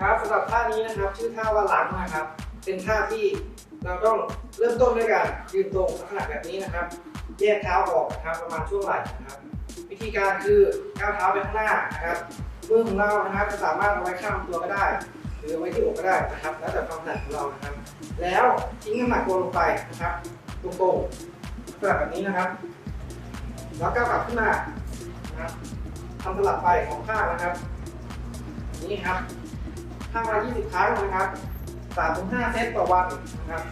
ครับสำหรับท่านี้นะครับ ชื่อท่าว่าหลังนะครับ เป็นท่าที่เราต้องเริ่มต้นด้วยการยืนตรงลักษณะแบบนี้นะครับ แยกเท้าออกนะครับประมาณช่วงไหล่นะครับ วิธีการคือก้าวเท้าไปข้างหน้านะครับมือของเรานะครับจะสามารถเอาไว้ข้างตัวก็ได้ หรือเอาไว้ที่อกก็ได้นะครับ แล้วแต่ความถนัดของเรานะครับ แล้วทิ้งน้ำหนักตัวลงไปนะครับตรงๆลับแบบนี้นะครับ แล้วก้าวกลับขึ้นมานะครับทำสลับไปของข้างนะครับ นี่ครับข้างละ20 ครั้งนะครับ3ถึง5เซตต่อวันนะครับ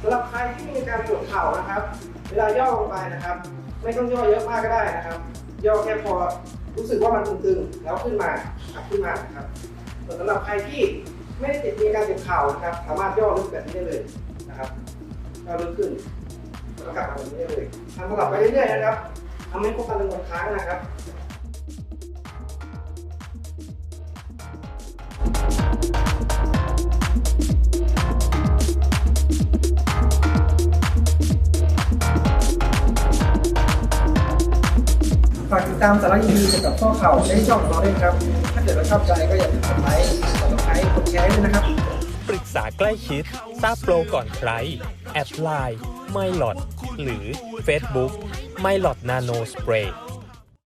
สำหรับใครที่มีการปวดเข่านะครับ เวลาย่อลงไปนะครับ ไม่ต้องย่อเยอะมากก็ได้นะครับ ย่อแค่พอรู้สึกว่ามันตึงๆ แล้วขึ้นมากลับขึ้นมานะครับส่วนสำหรับใครที่ไม่ได้ติดมีการเจ็บเข่านะครับ สามารถย่อลึกแบบนี้ได้เลยนะครับย่อลึกขึ้นแล้วกลับมาแบบนี้ได้เลยทำสลับไปเรื่อยๆนะครับ ทำให้ครบกันหนึ่งครั้งนะครับฝากติดตามสาระดีๆเกี่ยวกับข้อเข่าในช่องของเราด้วยครับ ถ้าเกิดว่าชอบใจก็อย่าลืมกดไลค์กดไลค์กดแชร์ด้วยนะครับ ปรึกษาใกล้ชิด ทราบโปรก่อนใคร แอดไลน์ ไม่หลอด หรือ Facebook ไม่หลอดนาโนสเปรย์